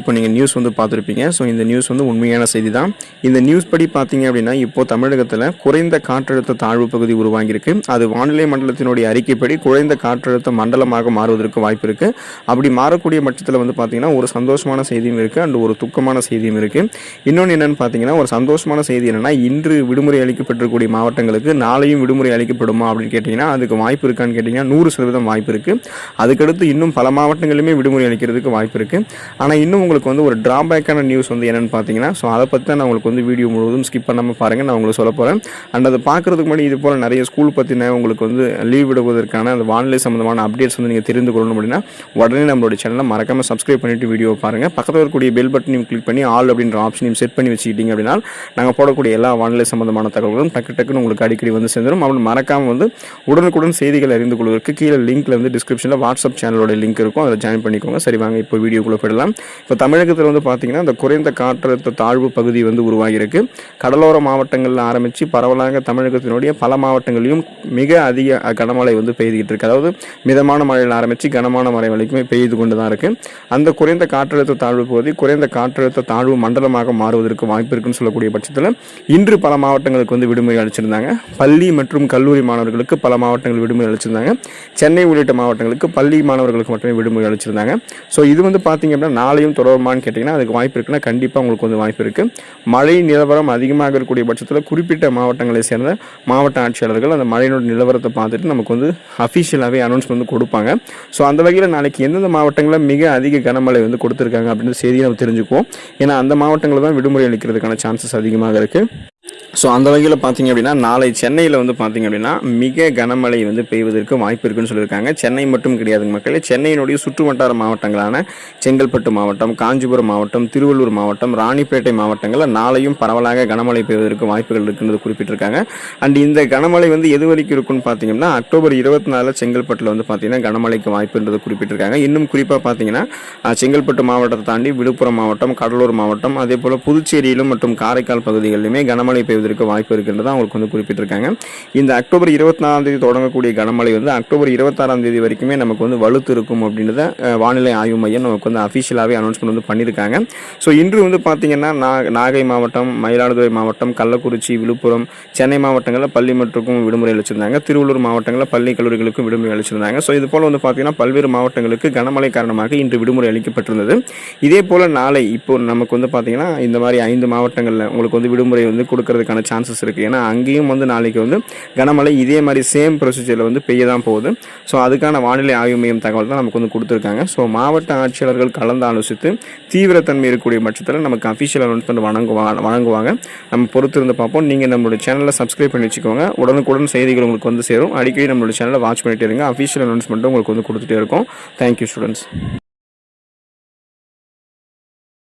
இப்போ நீங்கள் நியூஸ் வந்து பார்த்துருப்பீங்க. ஸோ இந்த நியூஸ் வந்து உண்மையான செய்தி தான் இந்த நியூஸ் படி பார்த்தீங்க அப்படின்னா இப்போ தமிழகத்தில் குறைந்த காற்றழுத்த தாழ்வு பகுதி உருவாகியிருக்கு. அது வானிலை மண்டலத்தினுடைய அறிக்கைப்படி குறைந்த காற்றழுத்த மண்டலமாக மாறுவதற்கு வாய்ப்பு இருக்குது அப்படி மாறக்கூடிய பட்சத்தில் வந்து பார்த்தீங்கன்னா ஒரு சந்தோஷமான செய்தியும் இருக்குது அண்ட் ஒரு துக்கமான செய்தியும் இருக்குது இன்னொன்று என்னென்னு பார்த்தீங்கன்னா ஒரு சந்தோஷமான செய்தி என்னென்னா இன்று விடுமுறை அளிக்கப்பட்டிருக்கக்கூடிய மாவட்டங்களுக்கு நாளையும் விடுமுறை அளிக்கப்படுமா அப்படின்னு கேட்டிங்கன்னா அதுக்கு வாய்ப்பு இருக்கான்னு கேட்டிங்கன்னா நூறு சதவீதம் வாய்ப்பு இருக்குது அதுக்கடுத்து இன்னும் பல மாவட்டங்களிலுமே விடுமுறை அளிக்கிறதுக்கு வாய்ப்பு இருக்குது ஆனால் இன்னும் உங்களுக்கு வந்து ஒரு ட்ராபேக்கான நியூஸ் வந்து என்னென்னு பார்த்தீங்கன்னா ஸோ அதை பற்றி தான் நான் உங்களுக்கு வந்து வீடியோ முழுவதும் ஸ்கிப் பண்ணாமல் பாருங்கள் நான் உங்களுக்கு சொல்ல போகிறேன் அண்ட் அதை பார்க்குறதுக்கு முன்னாடி இது போல் நிறைய ஸ்கூல் பற்றின உங்களுக்கு வந்து லீவ் விடுவதற்கான அந்த வானிலை சம்மந்தமான அப்டேட்ஸ் வந்து நீங்கள் தெரிந்து கொள்ளணும் அப்படின்னா உடனே நம்மளோட சேனலை மறக்காமல் சப்ஸ்கிரைப் பண்ணிவிட்டு வீடியோ பாருங்கள் பக்கத்தில் இருக்கக்கூடிய பெல் பட்டனையும் கிளிக் பண்ணி ஆல் அப்படின்ற ஆப்ஷனையும் செட் பண்ணி வச்சுக்கிட்டீங்க அப்படின்னா நாங்கள் போடக்கூடிய எல்லா வானிலை சம்மந்தமான தகவல்களும் டக்கு டக்குன்னு உங்களுக்கு அடிக்கடி வந்து சேர்ந்துடும் அப்படி மறக்காமல் வந்து உடனுக்குடன் செய்திகள் அறிந்து கொள்வதற்கு கீழே லிங்க்கில் வந்து டிஸ்கிரிப்ஷனில் வாட்ஸ்அப் சேனலோட லிங்க் இருக்கும். அதில் ஜாயின் பண்ணிக்கோங்க. சரி வாங்க இப்போ வீடியோக்குள்ளே போயிடலாம். இப்போ தமிழகத்தில் வந்து பார்த்தீங்கன்னா இந்த குறைந்த காற்றழுத்த தாழ்வு பகுதி வந்து உருவாகியிருக்கு. கடலோர மாவட்டங்களில் ஆரம்பித்து பரவலாக தமிழகத்தினுடைய பல மாவட்டங்களிலும் மிக அதிக கனமழை வந்து பெய்துகிட்டு இருக்கு. அதாவது மிதமான மழையில் ஆரம்பித்து கனமான மழை வரைக்குமே பெய்து கொண்டு தான் இருக்குது அந்த குறைந்த காற்றழுத்த தாழ்வு பகுதி குறைந்த காற்றழுத்த தாழ்வு மண்டலமாக மாறுவதற்கு வாய்ப்பு இருக்குன்னு சொல்லக்கூடிய பட்சத்தில் இன்று பல மாவட்டங்களுக்கு வந்து விடுமுறை அளிச்சிருந்தாங்க. பள்ளி மற்றும் கல்லூரி மாணவர்களுக்கு பல மாவட்டங்கள் விடுமுறை அளிச்சிருந்தாங்க. சென்னை உள்ளிட்ட மாவட்டங்களுக்கு பள்ளி மாணவர்களுக்கு மட்டுமே விடுமுறை அளிச்சிருந்தாங்க. ஸோ இது வந்து பார்த்தீங்க அப்படின்னா நாளையும் தொடருமான்னு கேட்டிங்கன்னா அதுக்கு வாய்ப்பு இருக்குன்னா கண்டிப்பாக உங்களுக்கு வந்து வாய்ப்பு இருக்குது மழை நிலவரம் அதிகமாக இருக்கக்கூடிய பட்சத்தில் குறிப்பிட்ட மாவட்டங்களை சேர்ந்த மாவட்ட ஆட்சியாளர்கள் அந்த மழையினோட நிலவரத்தை பார்த்துட்டு நமக்கு வந்து அஃபிஷியலாகவே அனௌன்ஸ் வந்து கொடுப்பாங்க. ஸோ அந்த வகையில் நாளைக்கு எந்தெந்த மாவட்டங்களில் மிக அதிக கனமழை வந்து கொடுத்துருக்காங்க அப்படின்னு செய்தியை நம்ம தெரிஞ்சுக்குவோம். ஏன்னா அந்த மாவட்டங்களில் தான் விடுமுறை அளிக்கிறதுக்கான சான்சஸ் அதிகமாக இருக்குது ஸோ அந்த வகையில் பார்த்தீங்க அப்படின்னா நாளை சென்னையில் வந்து பார்த்தீங்க அப்படின்னா மிக கனமழை வந்து பெய்வதற்கு வாய்ப்பு இருக்குன்னு சொல்லியிருக்காங்க. சென்னை மட்டும் கிடையாதுங்க மக்களே. சென்னையினுடைய சுற்று வட்டார மாவட்டங்களான செங்கல்பட்டு மாவட்டம் காஞ்சிபுரம் மாவட்டம் திருவள்ளூர் மாவட்டம் ராணிப்பேட்டை மாவட்டங்களில் நாளையும் பரவலாக கனமழை பெய்வதற்கு வாய்ப்புகள் இருக்குன்றது குறிப்பிட்டிருக்காங்க. அண்ட் இந்த கனமழை வந்து எது வரைக்கும் இருக்குன்னு பார்த்தீங்கன்னா அக்டோபர் இருபத்தி நாலில் செங்கல்பட்டில் வந்து பார்த்தீங்கன்னா கனமழைக்கு வாய்ப்புன்றது குறிப்பிட்டிருக்காங்க. இன்னும் குறிப்பாக பார்த்தீங்கன்னா செங்கல்பட்டு மாவட்டத்தை தாண்டி விழுப்புரம் மாவட்டம் கடலூர் மாவட்டம் அதே போல் புதுச்சேரியிலும் மற்றும் காரைக்கால் பகுதிகளிலுமே கனமழை பெய்வது பெய்வதற்கு வாய்ப்பு இருக்கின்றதா அவங்களுக்கு வந்து குறிப்பிட்டிருக்காங்க. இந்த அக்டோபர் இருபத்தி நாலாம் தேதி தொடங்கக்கூடிய கனமழை வந்து அக்டோபர் இருபத்தாறாம் தேதி வரைக்குமே நமக்கு வந்து வலுத்து இருக்கும் அப்படின்றத வானிலை ஆய்வு மையம் நமக்கு வந்து அஃபிஷியலாகவே அனௌன்ஸ்மெண்ட் வந்து பண்ணியிருக்காங்க. ஸோ இன்று வந்து பார்த்தீங்கன்னா நா- நாகை மாவட்டம் மயிலாடுதுறை மாவட்டம் கள்ளக்குறிச்சி விழுப்புரம் சென்னை மாவட்டங்களில் பள்ளி மற்றும் விடுமுறை அளிச்சிருந்தாங்க. திருவள்ளூர் மாவட்டங்களில் பள்ளி கல்லூரிகளுக்கும் விடுமுறை அளிச்சிருந்தாங்க. ஸோ இது போல் வந்து பார்த்தீங்கன்னா பல்வேறு மாவட்டங்களுக்கு கனமழை காரணமாக இன்று விடுமுறை அளிக்கப்பட்டிருந்தது. இதே போல் நாளை இப்போ நமக்கு வந்து பார்த்தீங்கன்னா இந்த மாதிரி ஐந்து மாவட்டங்களில் உங்களுக்கு வந்து விடுமுறை வந்து கொடுக்கறதுக்கான சான்சஸ் இருக்குது ஏன்னா அங்கேயும் வந்து நாளைக்கு வந்து கனமழை இதே மாதிரி சேம் ப்ரொசீஜரில் வந்து பெய்ய தான் போகுது. ஸோ அதுக்கான வானிலை ஆய்வு மையம் தகவல் தான் நமக்கு வந்து கொடுத்துருக்காங்க. ஸோ மாவட்ட ஆட்சியாளர்கள் கலந்து ஆலோசித்து தீவிரத்தன்மை இருக்கக்கூடிய பட்சத்தில் நமக்கு அஃபிஷியல் அனௌன்ஸ்மெண்ட் வழங்குவாங்க வழங்குவாங்க. நம்ம பொறுத்திருந்து பார்ப்போம். நீங்கள் நம்மளோட சேனலை சப்ஸ்கிரைப் பண்ணி வச்சுக்கோங்க. உடனுக்குடன் செய்திகள் உங்களுக்கு வந்து சேரும். அடிக்கடி நம்மளோட சேனலை வாட்ச் பண்ணிட்டே இருங்க. அஃபிஷியல் அனௌன்ஸ்மெண்ட்டும் உங்களுக்கு வந்து கொடுத்துட்டே இருக்கும். Thank you students